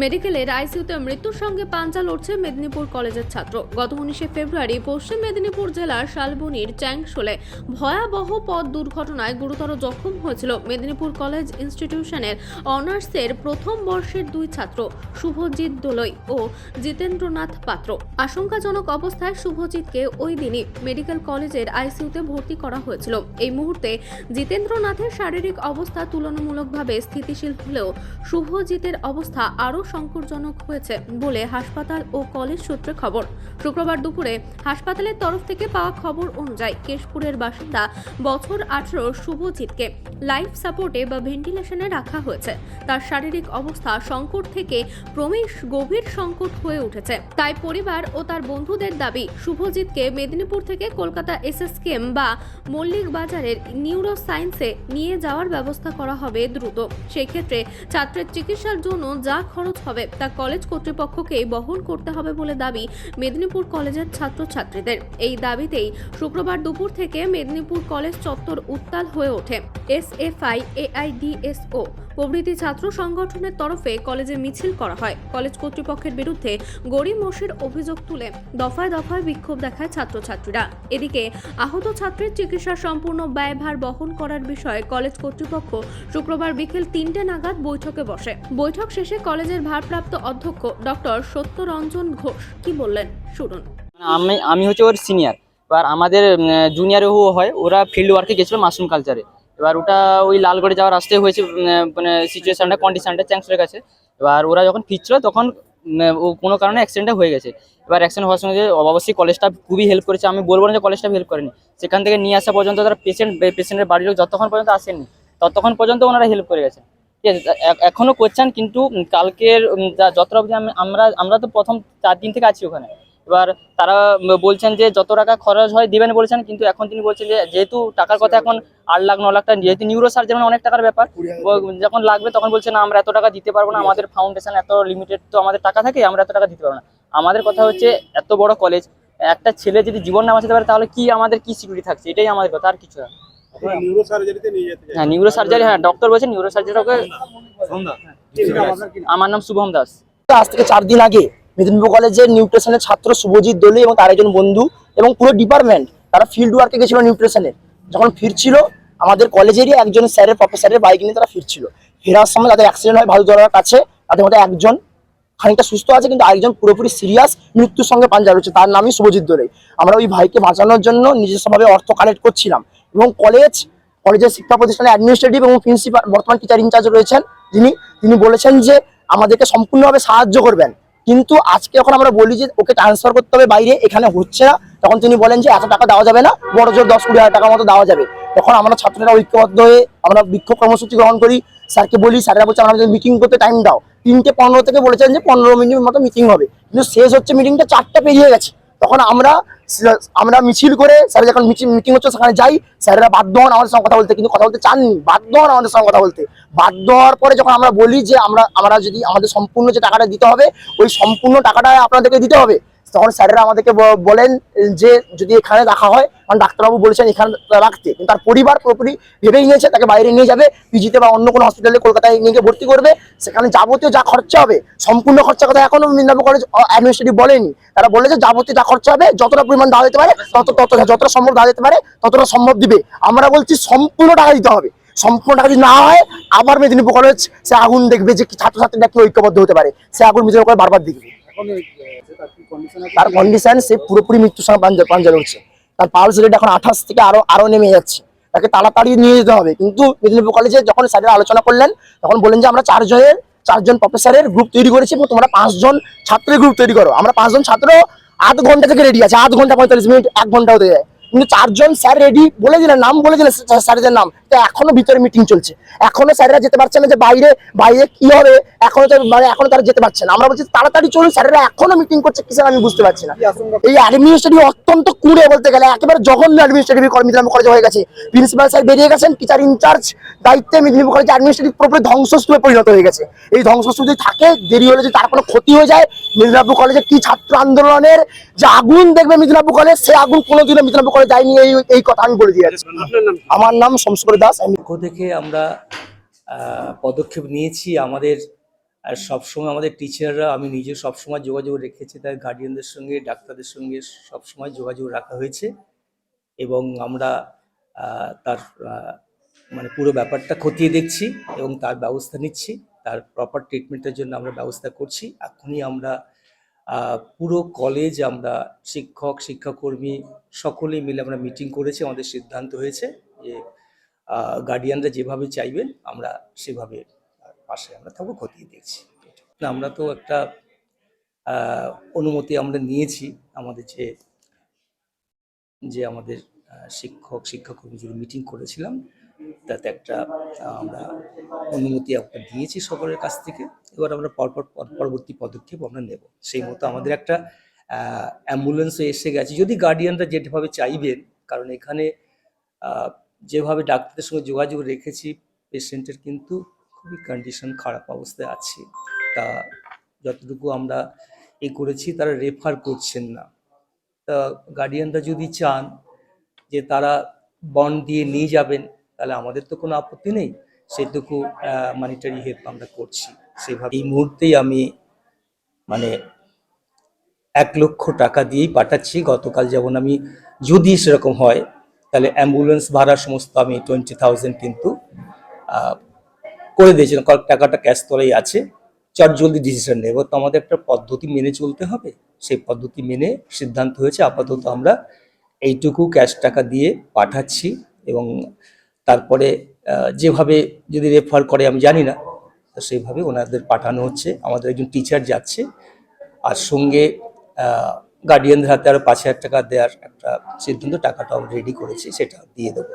মেডিকেলের আইসিইউতে মৃত্যুর সঙ্গে পাঞ্জা লড়ছে মেদিনীপুর কলেজের ছাত্র। গত উনিশে ফেব্রুয়ারি পশ্চিম মেদিনীপুর জেলার শালবনির চ্যাংশোলে ভয়াবহ পথ দুর্ঘটনায় গুরুতর জখম হয়েছিল মেদিনীপুর কলেজ ইনস্টিটিউশনের অনার্সের প্রথম বর্ষের দুই ছাত্র, শুভজিৎ দোলই ও জিতেন্দ্রনাথ পাত্র। আশঙ্কাজনক অবস্থায় শুভজিৎকে ওই দিনই মেডিকেল কলেজের আইসিইউতে ভর্তি করা হয়েছিল। এই মুহূর্তে জিতেন্দ্রনাথের শারীরিক অবস্থা তুলনামূলকভাবে স্থিতিশীল হলেও শুভজিতের অবস্থা আরও সংকটজনক হয়েছে বলে হাসপাতাল ও কলেজ সূত্রে খবর। শুক্রবার দুপুরে হাসপাতালের তরফ থেকে পাওয়া খবর অনুযায়ী কেশপুরের বাসিন্দা বছর আঠারো শুভজিৎকে লাইফ সাপোর্টে বা ভেন্টিলেশনে রাখা হয়েছে। তার শারীরিক অবস্থা সংকট থেকে ক্রমেশ গভীর সংকট হয়ে উঠেছে। তাই পরিবার ও তার বন্ধুদের দাবি, শুভজিৎকে মেদিনীপুর থেকে কলকাতা এসএসকেএম বা মল্লিক বাজারের নিউরো সায়েন্সে নিয়ে যাওয়ার ব্যবস্থা করা হবে দ্রুত। সেক্ষেত্রে ছাত্রের চিকিৎসার জন্য যা খরচ হবে। তা কলেজ কর্তৃপক্ষকেই বহন করতে হবে বলে দাবি মেদিনীপুর কলেজের ছাত্রছাত্রীদের। এই দাবিতেই শুক্রবার দুপুর থেকে মেদিনীপুর কলেজ চত্বর উত্তাল হয়ে ওঠে। এসএফআই, এআইডিএসও প্রভৃতি ছাত্র সংগঠনের তরফে কলেজে মিছিল করা হয়। কলেজ কর্তৃপক্ষের বিরুদ্ধে গড়িমসির অভিযোগ তুলে দফায় দফায় বিক্ষোভ দেখায় ছাত্রছাত্রীরা। এদিকে আহত ছাত্রের চিকিৎসা সম্পূর্ণ ব্যয়ভার বহন করার বিষয়ে কলেজ কর্তৃপক্ষ শুক্রবার বিকেল তিনটে নাগাদ বৈঠকে বসে। বৈঠক শেষে কলেজের ভারপ্রাপ্ত অধ্যক্ষ ডক্টর সত্যরঞ্জন ঘোষ কি বললেন? শুনুন। আমি আমি হচ্ছে ওর সিনিয়র এবার আমাদের জুনিয়রও হয়, ওরা ফিল্ড ওয়ার্কে গেছিল মাশরুম কালচারে এবার ওটা ওই লালগড়ে যাওয়ার রাস্তায় হয়েছে মানে সিচুয়েশনটা কন্ডিশনটা চ্যাংসের কাছে এবার ওরা যখন ফিরছিল, তখন ও কোনো কারণে অ্যাক্সিডেন্টটা হয়ে গেছে। এবার অ্যাক্সিডেন্ট হওয়ার সঙ্গে, অবশ্যই কলেজটা খুবই হেল্প করেছে। আমি বলব না যে কলেজটা হেল্প করেনি। সেখান থেকে নিয়ে আসা পর্যন্ত তারা পেশেন্ট পেশেন্টের বাড়ির লোক যতক্ষণ পর্যন্ত আসেননি, ততক্ষণ পর্যন্ত ওনারা হেল্প করে গেছেন ঠিক আছে তা এখনও করছেন কিন্তু কালকের উম, যা- যতটা অবধি আমরা আমরা তো প্রথম চার দিন থেকে আছি ওখানে। এবার তারা বলছেন যে যত টাকা খরচ হয় দিবেন বলেছেন কিন্তু এখন তিনি বলছেন যে যেহেতু টাকার কথা এখন আট লাখ ন লাখ টাকা যেহেতু নিউরো মানে অনেক টাকার ব্যাপার যখন লাগবে তখন বলছে না আমরা এত টাকা দিতে পারব না আমাদের ফাউন্ডেশন এত লিমিটেড তো আমাদের টাকা থাকে আমরা এত টাকা দিতে পারব না। আমাদের কথা হচ্ছে এত বড় কলেজ একটা ছেলে যদি জীবন না বাঁচাতে পারে তাহলে কি আমাদের কি সিকিউরিটি থাকছে? এটাই আমাদের কথা আর কিছু না। হ্যাঁ নিউরো সার্জারি হ্যাঁ ডক্টর বলছেন নিউরো সার্জারি আমার নাম শুভম দাস। আজ থেকে চার দিন আগে মেদিনীপুর কলেজের নিউট্রিশনের ছাত্র শুভজিৎ দোলে এবং তার একজন বন্ধু এবং পুরো ডিপার্টমেন্ট তারা ফিল্ড ওয়ার্কে গেছিল নিউট্রিশনের। যখন ফিরছিল আমাদের কলেজেরই একজন স্যারের প্রফেসরের বাইক নিয়ে তারা ফিরছিল। ফেরার সময় তাদের অ্যাক্সিডেন্ট হয় ভালুতলার কাছে তাদের মধ্যে একজন খানিকটা সুস্থ আছে কিন্তু আরেকজন পুরোপুরি সিরিয়াস মৃত্যুর সঙ্গে পাঞ্জা রয়েছে তার নামই শুভজিৎ দোলে। আমরা ওই ভাইকে বাঁচানোর জন্য নিজস্বভাবে অর্থ কালেক্ট করছিলাম। এবং কলেজ কলেজের শিক্ষা প্রতিষ্ঠানের অ্যাডমিনিস্ট্রেটিভ এবং প্রিন্সিপাল বর্তমান টিচার ইনচার্জ রয়েছেন যিনি, তিনি বলেছেন যে আমাদেরকে সম্পূর্ণভাবে সাহায্য করবেন। কিন্তু আজকে যখন আমরা বলি যে ওকে ট্রান্সফার করতে হবে বাইরে, এখানে হচ্ছে না, তখন তিনি বলেন যে এত টাকা দেওয়া যাবে না, বড় জোর দশ কুড়ি হাজার টাকার মতো দেওয়া যাবে। তখন আমরা ছাত্ররা ঐক্যবদ্ধ হয়ে আমরা বিক্ষোভ কর্মসূচি গ্রহণ করি। স্যারকে বলি, স্যাররা বলছে আমরা মিটিং করতে টাইম দাও। তিনটে পনেরো থেকে বলেছেন যে পনেরো মিনিটের মতো মিটিং হবে। কিন্তু শেষ হচ্ছে মিটিংটা চারটা পেরিয়ে গেছে। তখন আমরা আমরা মিছিল করে স্যার যখন মিটিং হচ্ছে, সেখানে যাই, স্যারেরা বাধ্য হন আমাদের সঙ্গে কথা বলতে, কিন্তু কথা বলতে চাননি, বাধ্য হন আমাদের সঙ্গে কথা বলতে। বাধ্য হওয়ার পরে যখন আমরা বলি যে আমরা আমরা যদি আমাদের সম্পূর্ণ যে টাকাটা দিতে হবে, ওই সম্পূর্ণ টাকাটা আপনাদেরকে দিতে হবে তখন স্যারেরা আমাদেরকে বলেন যে যদি এখানে রাখা হয়, কারণ ডাক্তারবাবু বলেছেন এখানে রাখতে। কিন্তু তার পরিবার পুরোপুরি ভেবেই নিয়েছে, তাকে বাইরে নিয়ে যাবে, পিজিতে বা অন্য কোনো হসপিটালে কলকাতায় নিয়ে গিয়ে ভর্তি করবে। সেখানে যাবতীয় যা খরচা হবে, সম্পূর্ণ খরচা কথা এখনও মিদনাপুর কলেজ অ্যাডমিনিস্ট্রেটিভ বলেনি। তারা বলে যে যাবতীয় যা খরচা হবে, যতটা পরিমাণ দেওয়া যেতে পারে, তত তত, যতটা সম্ভব দেওয়া যেতে পারে, ততটা সম্ভব দিবে। আমরা বলছি সম্পূর্ণ টাকা দিতে হবে। সম্পূর্ণ টাকা যদি না হয়, আবার মেদিনীপুর কলেজ সে আগুন দেখবে যে ছাত্রছাত্রীরা কি ঐক্যবদ্ধ হতে পারে। সে আগুন মেদিনীপুর বারবার দেখবে। তার কন্ডিশন সে পুরোপুরি মৃত্যুর সঙ্গে পাঞ্জা পাঞ্জা তার পালস রেট এখন আঠাশ থেকে আরও আরও নেমে যাচ্ছে। তাকে তাড়াতাড়ি নিয়ে যেতে হবে। কিন্তু মেদিনীপুর কলেজে যখন স্যারের আলোচনা করলেন, তখন বললেন যে, আমরা চারজনের চারজন প্রফেসরের গ্রুপ তৈরি করেছি এবং তোমরা পাঁচজন ছাত্রের গ্রুপ তৈরি করো। আমরা পাঁচজন ছাত্র আধ ঘণ্টা থেকে রেডি আছে। আধ ঘণ্টা পঁয়তাল্লিশ মিনিট, এক ঘণ্টা হতে যায়। কিন্তু চারজন স্যার রেডি বলে দিলেন নাম বলে দিলেন স্যার- স্যারদের নাম। তো এখনও ভিতরে মিটিং চলছে। এখনও স্যারেরা যেতে পারছে না যে বাইরে বাইরে কি হবে এখনও তো মানে এখনও তারা যেতে পারছে না। আমরা বলছি তাড়াতাড়ি চলুন স্যারেরা এখনও মিটিং করছে কিসের আমি বুঝতে পারছি না। এই অ্যাডমিনিস্ট্রেটিভ অত্যন্ত কুড়ে বলতে গেলে একেবারে জঘন্য অ্যাডমিনিস্ট্রেটিভ মেদিনীপুর কলেজে হয়ে গেছে। প্রিন্সিপাল স্যার বেরিয়ে গেছেন টিচার ইনচার্জ দায়িত্বে মেদিনীপুর কলেজ অ্যাডমিনিস্ট্রেটিভ পুরোপুরি ধ্বংসস্তূপে পরিণত হয়ে গেছে। এই ধ্বংসস্তূপ যদি থাকে দেরি হলে যদি তার কোনো ক্ষতি হয়ে যায় মেদিনীপুর কলেজে কি ছাত্র আন্দোলনের যে আগুন দেখবে মেদিনীপুর কলেজ সে আগুন কোনোদিনও মেদিনীপুর কলেজ যায়নি এই এই কথা আমি বলে দিয়ে যাচ্ছি? আমার নাম শমসকর দাস আমি থেকে আমরা পদক্ষেপ নিয়েছি। আমাদের আর সবসময় আমাদের টিচাররা আমি নিজে সবসময় যোগাযোগ রেখেছি তার গার্ডিয়ানদের সঙ্গে ডাক্তারদের সঙ্গে সবসময় যোগাযোগ রাখা হয়েছে। এবং আমরা তার মানে পুরো ব্যাপারটা খতিয়ে দেখছি এবং তার ব্যবস্থা নিচ্ছি। তার প্রপার ট্রিটমেন্টের জন্য আমরা ব্যবস্থা করছি। এখনই আমরা পুরো কলেজ আমরা শিক্ষক, শিক্ষাকর্মী সকলে মিলে আমরা মিটিং করেছি, আমাদের সিদ্ধান্ত হয়েছে যে গার্ডিয়ানরা যেভাবে চাইবেন, আমরা সেভাবে পাশে আমরা থাকব, খতিয়ে দেখছি। আমরা তো একটা অনুমতি আমরা নিয়েছি, আমাদের যে যে আমাদের শিক্ষক, শিক্ষাকর্মী যে মিটিং করেছিলাম, তাতে একটা আমরা অনুমতি একটা দিয়েছি সকলের কাছ থেকে। এবার আমরা পরপর পর- পরবর্তী পদক্ষেপ আমরা নেব। সেই মতো আমাদের একটা অ্যাম্বুলেন্সও এসে গেছে। যদি গার্ডিয়ানরা যেভাবে চাইবেন, কারণ এখানে যেভাবে ডাক্তারদের সঙ্গে যোগাযোগ রেখেছি, পেশেন্টের কিন্তু খুবই কন্ডিশন খারাপ অবস্থায় আছে। তা যতটুকু আমরা এ করেছি, তারা রেফার করছেন না। তা গার্ডিয়ানরা যদি চান যে তারা বন্ড দিয়ে নিয়ে যাবেন, তাহলে আমাদের তো কোনো আপত্তি নেই। সেটুকু মানিটারি হেল্প আমরা করছি। সেভাবে এই মুহূর্তেই আমি মানে এক লক্ষ টাকা দিয়েই পাঠাচ্ছি। গতকাল যেমন আমি যদি সেরকম হয়, তাহলে অ্যাম্বুলেন্স ভাড়া সমস্ত আমি টোয়েন্টি থাউজেন্ড কিন্তু করে দিয়েছিলাম কারণ টাকাটা ক্যাশ তলেই আছে। চট জলদি ডিসিশন নেব। তো আমাদের একটা পদ্ধতি মেনে চলতে হবে। সেই পদ্ধতি মেনে সিদ্ধান্ত হয়েছে। আপাতত আমরা এইটুকু ক্যাশ টাকা দিয়ে পাঠাচ্ছি এবং তারপরে যেভাবে যদি রেফার করে আমি জানি না তো সেইভাবে ওনাদের পাঠানো হচ্ছে। আমাদের একজন টিচার যাচ্ছে আর সঙ্গে গার্ডিয়ানদের হাতে আরও পাঁচ হাজার টাকা দেওয়ার একটা সিদ্ধান্ত টাকাটাও রেডি করেছি সেটা দিয়ে দেবো।